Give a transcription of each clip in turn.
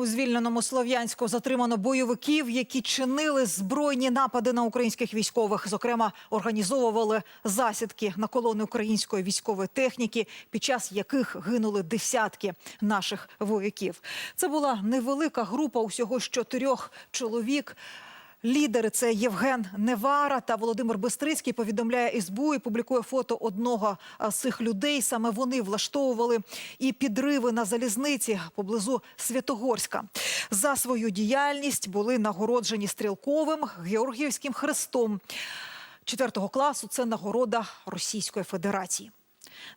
У звільненому Слов'янську затримано бойовиків, які чинили збройні напади на українських військових. Зокрема, організовували засідки на колони української військової техніки, під час яких гинули десятки наших вояків. Це була невелика група усього з чотирьох чоловік. Лідери це Євген Невара та Володимир Бестрицький. Повідомляє СБУ і публікує фото одного з цих людей. Саме вони влаштовували і підриви на залізниці поблизу Святогорська. За свою діяльність були нагороджені стрілковим Георгіївським хрестом. Четвертого класу це нагорода Російської Федерації.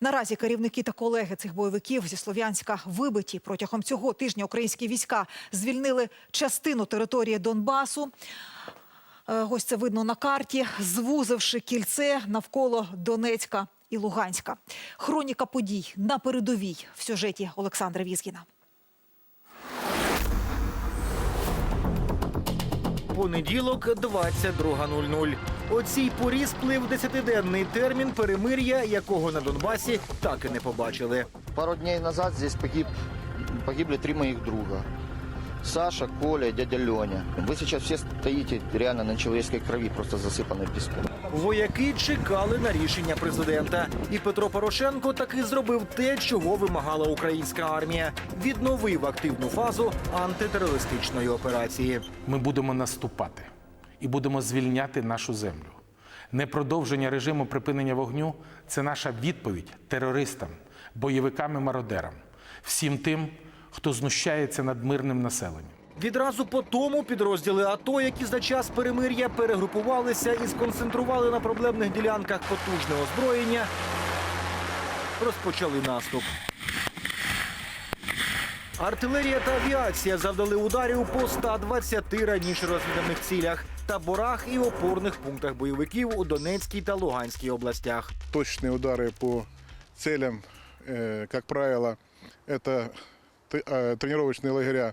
Наразі керівники та колеги цих бойовиків зі Слов'янська вибиті протягом цього тижня українські війська звільнили частину території Донбасу. Е, Ось це видно на карті, звузивши кільце навколо Донецька і Луганська. Хроніка подій на передовій в сюжеті Олександра Візгіна. Понеділок, 22.00. О цій порі сплив десятиденний термін перемир'я, якого на Донбасі так і не побачили. Пару днів назад здесь погиб, погибли три моїх друга. Саша, Коля дядя Леня. Ви зараз всі стоїте реально на человеческой крові, просто засыпанной песком. Вояки чекали на рішення президента, і Петро Порошенко таки зробив те, чого вимагала українська армія. Відновив активну фазу антитерористичної операції. ми будемо наступати і будемо звільняти нашу землю. Непродовження режиму припинення вогню це наша відповідь терористам, бойовикам і мародерам, всім тим, хто знущається над мирним населенням. Відразу по тому підрозділи АТО, які за час перемир'я перегрупувалися і сконцентрували на проблемних ділянках потужне озброєння, розпочали наступ. Артилерія та авіація завдали ударів по 120 раніше розвіданих цілях, таборах і опорних пунктах бойовиків у Донецькій та Луганській областях. точные удары по целям, э, как правило, это т- э, тренировочные лагеря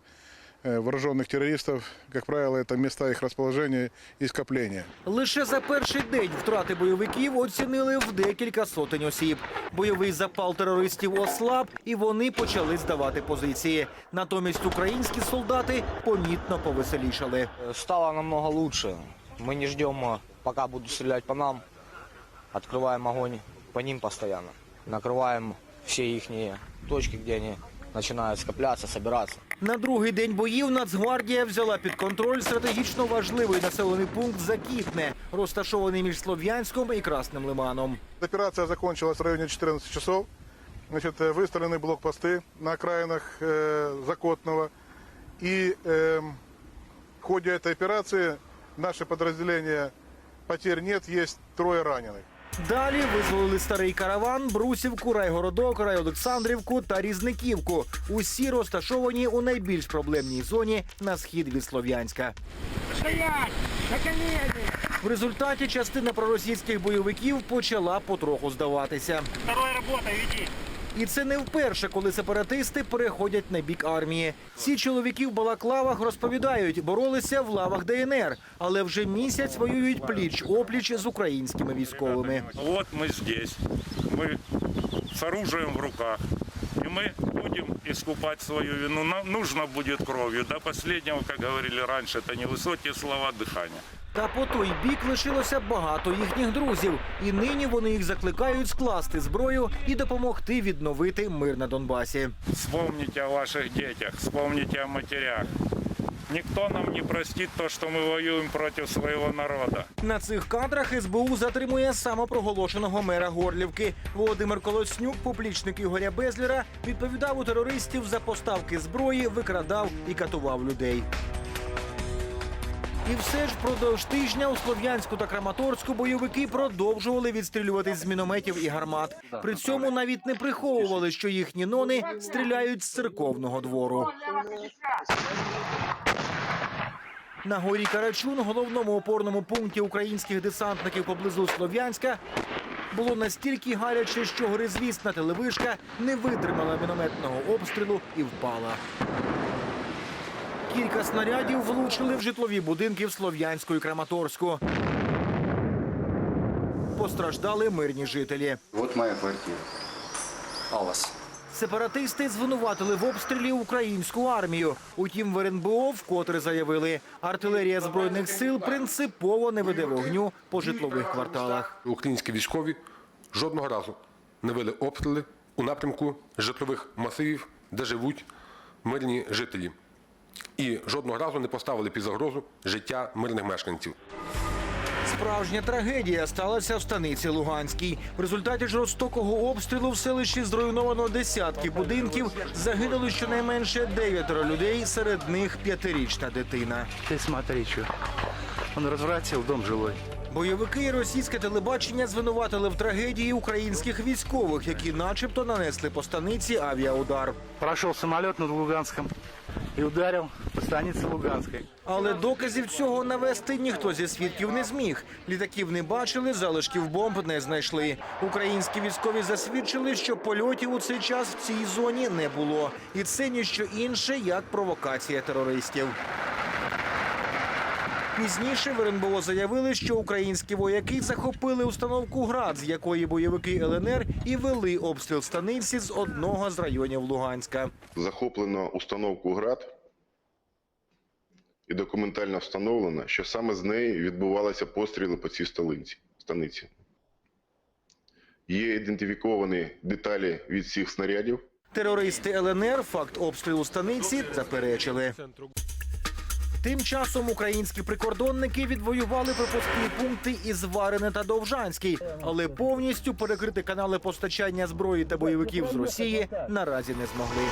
э, вооруженных террористов. Как правило, это места их расположения и скопления. Лише за перший день втрати бойовиків оцінили в декілька сотень осіб. Бойовий запал терористів ослаб, і вони почали здавати позиції. Натомість українські солдати помітно повеселішали. Стало намного лучше. Мы не ждем, а, пока будут стрелять по нам. Открываем огонь по ним постоянно. Накрываем все их точки, где они начинают скопляться, собираться. На другий день боїв Нацгвардія взяла під контроль стратегічно важливий населений пункт Закітне, розташований між Слов'янськом і Красним Лиманом. Операция закончилась в районе 14 часов. Значит, э, выставлены блокпосты на окраинах э, Закотного. И эм, в ходе этой операции наше подразделение потерь нет, есть трое раненых. Далі визволили старий караван, Брусівку, Райгородок, Райолександрівку та Різниківку. Усі розташовані у найбільш проблемній зоні на схід від Слов'янська. В результаті частина проросійських бойовиків почала потроху здаватися. І це не вперше, коли сепаратисти переходять на бік армії. Ці чоловіки в балаклавах розповідають, боролися в лавах ДНР, але вже місяць воюють пліч опліч з українськими військовими. Вот мы здесь, мы с оружием в руках, и мы будем искупать свою вину. Нам нужно будет кровью. До последнего, как говорили раньше, это не высокие слова дыхания. Та по той бік лишилося багато їхніх друзів, і нині вони їх закликають скласти зброю і допомогти відновити мир на Донбасі. Вспомните о ваших детях, вспомните о матерях. Никто нам не простит то, что мы воюем против своего народа. На цих кадрах СБУ затримує самопроголошеного мера Горлівки. Володимир Колоснюк, поплічник Ігоря Безліра, відповідав у терористів за поставки зброї, викрадав і катував людей. І все ж впродовж тижня у Слов'янську та Краматорську бойовики продовжували відстрілюватись з мінометів і гармат. При цьому навіть не приховували, що їхні нони стріляють з церковного двору. На горі Карачун, головному опорному пункті українських десантників поблизу Слов'янська, було настільки гаряче, що горизвісна телевишка не витримала мінометного обстрілу і впала. Кілька снарядів влучили в житлові будинки в Слов'янську і Краматорську. Постраждали мирні жителі. Вот моя квартира. А вас? Сепаратисти звинуватили в обстрілі українську армію. Утім, в РНБО вкотре заявили, артилерія збройних сил принципово не веде вогню по житлових кварталах. Українські військові жодного разу не вели обстріли у напрямку житлових масивів, де живуть мирні жителі, і жодного разу не поставили під загрозу життя мирних мешканців. Справжня трагедія сталася в станиці Луганській. В результаті жорстокого обстрілу в селищі зруйновано десятки будинків. Загинули щонайменше дев'ятеро людей, серед них п'ятирічна дитина. Ты смотри, что. Он развратил дом жилой. Бойовики і російське телебачення звинуватили в трагедії українських військових, які, начебто, нанесли по станиці авіаудар. Прошел самолет над Луганском и ударив по станиці Луганской. Але доказів цього навести ніхто зі свідків не зміг. Літаків не бачили, залишків бомб не знайшли. Українські військові засвідчили, що польотів у цей час в цій зоні не було. І це ніщо інше, як провокація терористів. Пізніше в РНБО заявили, що українські вояки захопили установку ГРАД, з якої бойовики ЛНР і вели обстріл станиці з одного з районів Луганська. захоплено установку ГРАД і документально встановлено, що саме з неї відбувалися постріли по цій столиці, станиці. Є ідентифіковані деталі від цих снарядів. Терористи ЛНР факт обстрілу станиці заперечили. Тим часом українські прикордонники відвоювали пропускні пункти із Варине та Довжанський, але повністю перекрити канали постачання зброї та бойовиків з Росії наразі не змогли.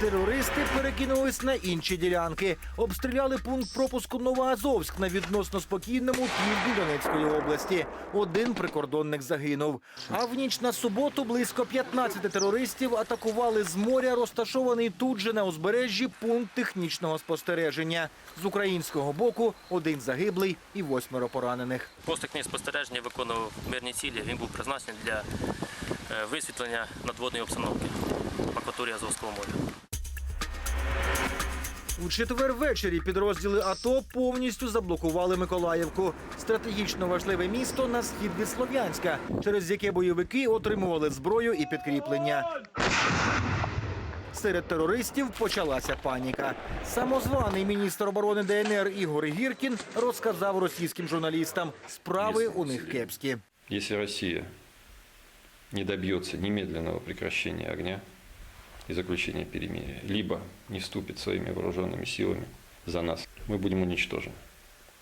Терористи перекинулись на інші ділянки. Обстріляли пункт пропуску Новоазовськ на відносно спокійному півдні Донецької області. Один прикордонник загинув. А в ніч на суботу близько 15 терористів атакували з моря, розташований тут же на узбережжі пункт технічного спостереження. З українського боку один загиблий і восьмеро поранених. Пост спостереження виконував мирні цілі. Він був призначений для е, висвітлення надводної обстановки в акваторії Азовського моря. У четвер ввечері підрозділи АТО повністю заблокували Миколаївку. Стратегічно важливе місто на схід від Слов'янська, через яке бойовики отримували зброю і підкріплення. Серед терористів почалася паніка. Самозваний міністр оборони ДНР Ігор Гіркін розказав російським журналістам, справи у них кепські. Если Россия не добьется немедленного прекращения огня и заключения перемирия, либо не вступит своими вооруженными силами за нас, мы будем уничтожены.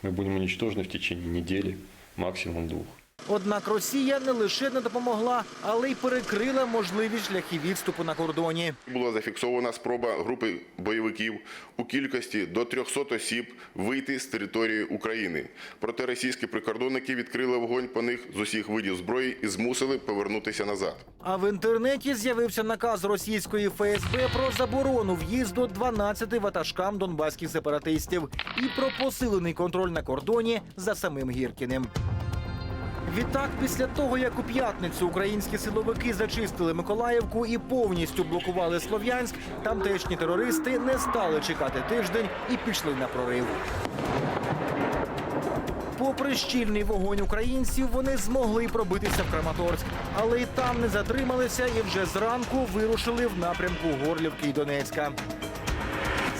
Мы будем уничтожены в течение недели, максимум двух. Однак Росія не лише не допомогла, але й перекрила можливі шляхи відступу на кордоні. Була зафіксована спроба групи бойовиків у кількості до 300 осіб вийти з території України. Проте російські прикордонники відкрили вогонь по них з усіх видів зброї і змусили повернутися назад. А в інтернеті з'явився наказ російської ФСБ про заборону в'їзду 12 ватажкам донбаських сепаратистів і про посилений контроль на кордоні за самим Гіркіним. Відтак, після того, як у п'ятницю українські силовики зачистили Миколаївку і повністю блокували Слов'янськ, тамтешні терористи не стали чекати тиждень і пішли на прорив. Попри щільний вогонь українців, вони змогли пробитися в Краматорськ, але й там не затрималися і вже зранку вирушили в напрямку Горлівки й Донецька.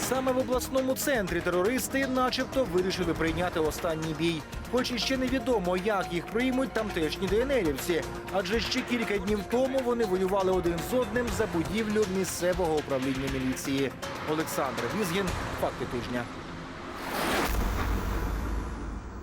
Саме в обласному центрі терористи, начебто, вирішили прийняти останній бій. Хоч іще невідомо, як їх приймуть тамтешні ДНРівці, адже ще кілька днів тому вони воювали один з одним за будівлю місцевого управління міліції. Олександр Візгін, факти тижня.